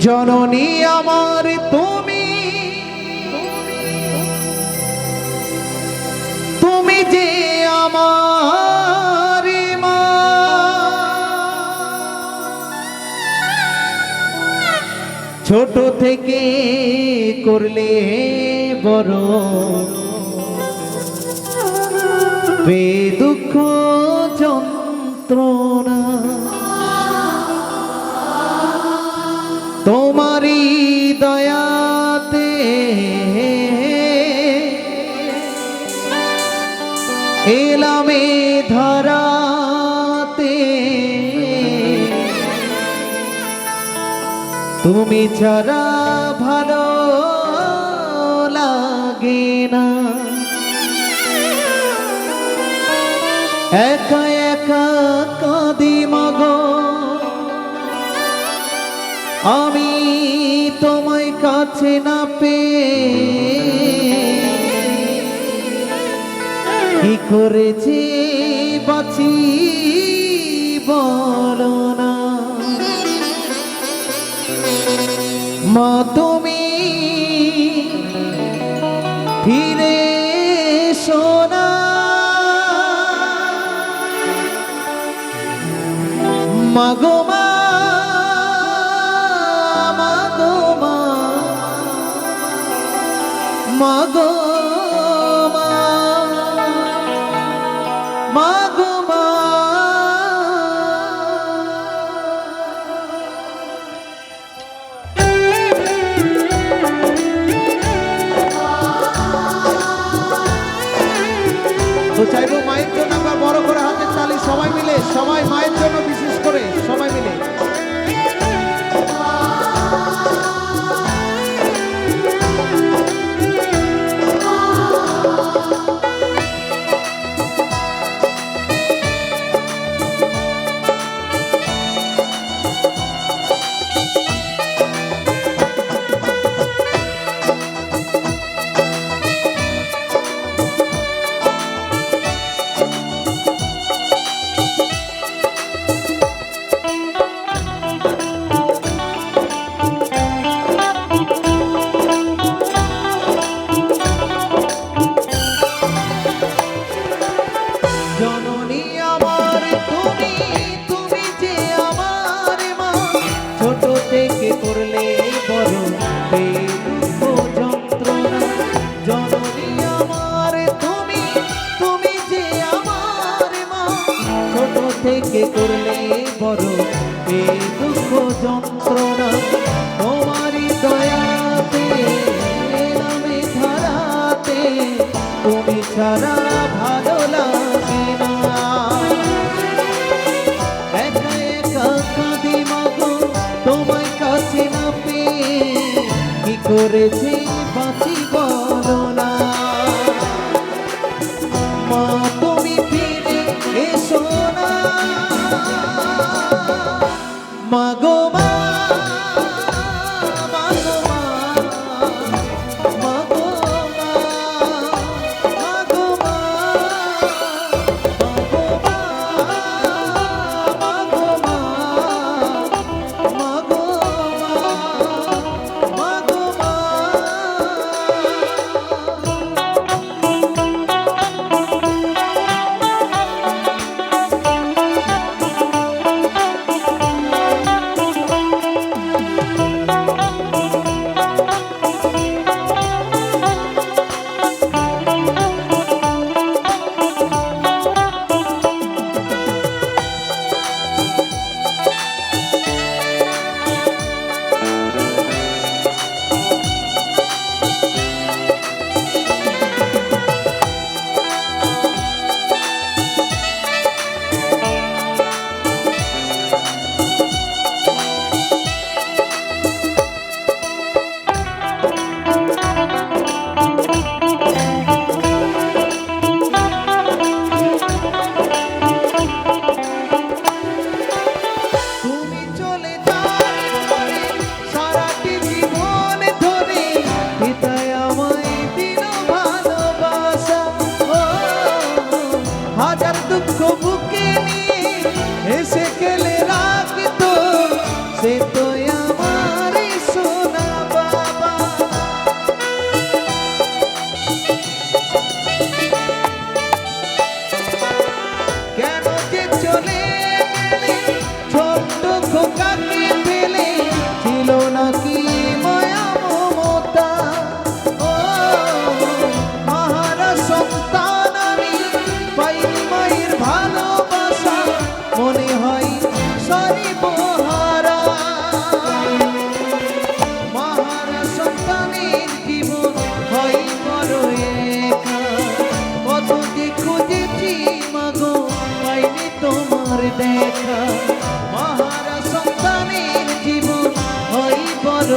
জননী আমার তুমি। তুমি যে আমার মা। ছোট থেকে করলে বড় বে দুঃখ যন্ত্রণা। এলামে ধরাতে। তুমি ছাড়া ভালো লাগে না। একা একা কাঁদি মাগো। আমি তোমায় কাছে না পেয়ে করেছি বাঁচি বলো না মা তুমি ফিরে সোনা মাগো মা মাগো মা মাগো amando. থেকে করলে বড় এই দুঃখ যন্ত্রণা। তোমারই দয়াতে এলামে ধরাতে, তুমি ছাড়া ভালো লাগে তোমায় কাছে না পেয়ে, কি করেছি বাঁচি Johnny.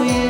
you.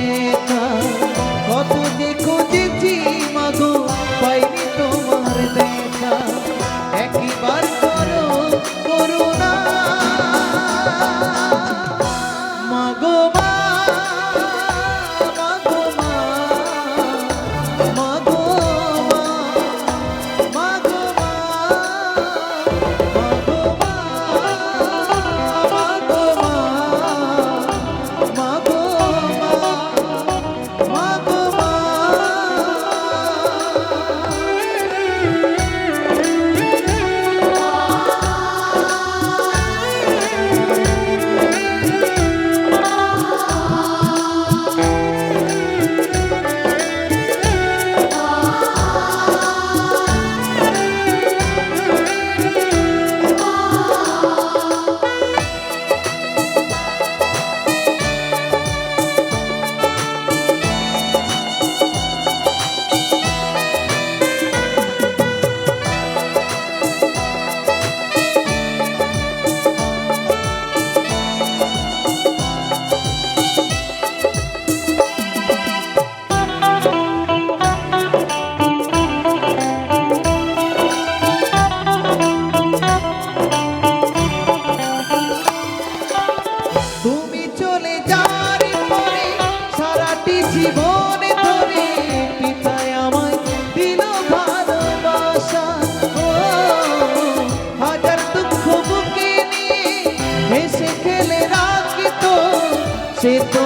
Chito.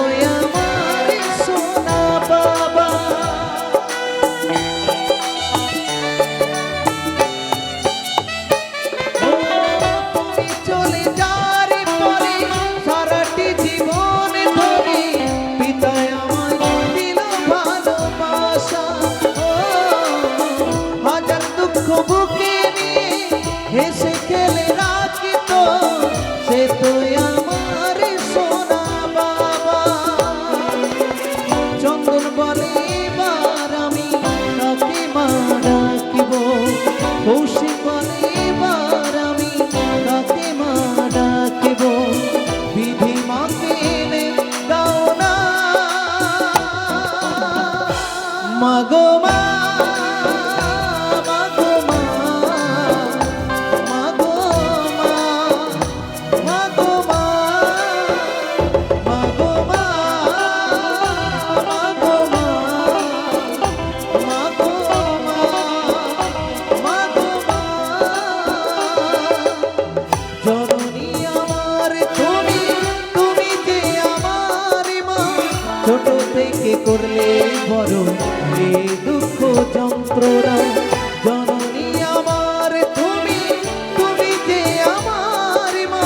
করলে বড় দুঃখ যন্ত্রণা। জননী আমার, তুমি তুমি যে আমার মা।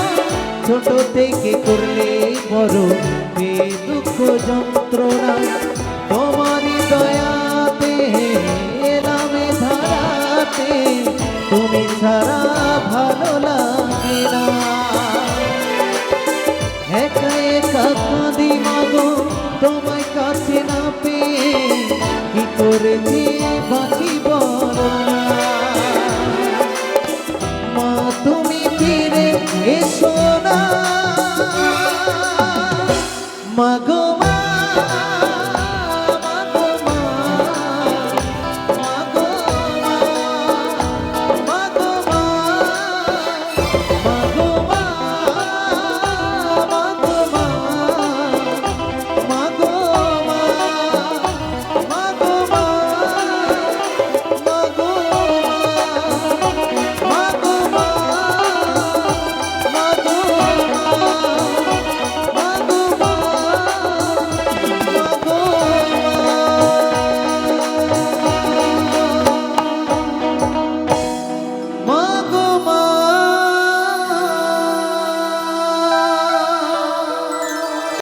ছোট থেকে করলে বড় এ দুঃখ যন্ত্রণা।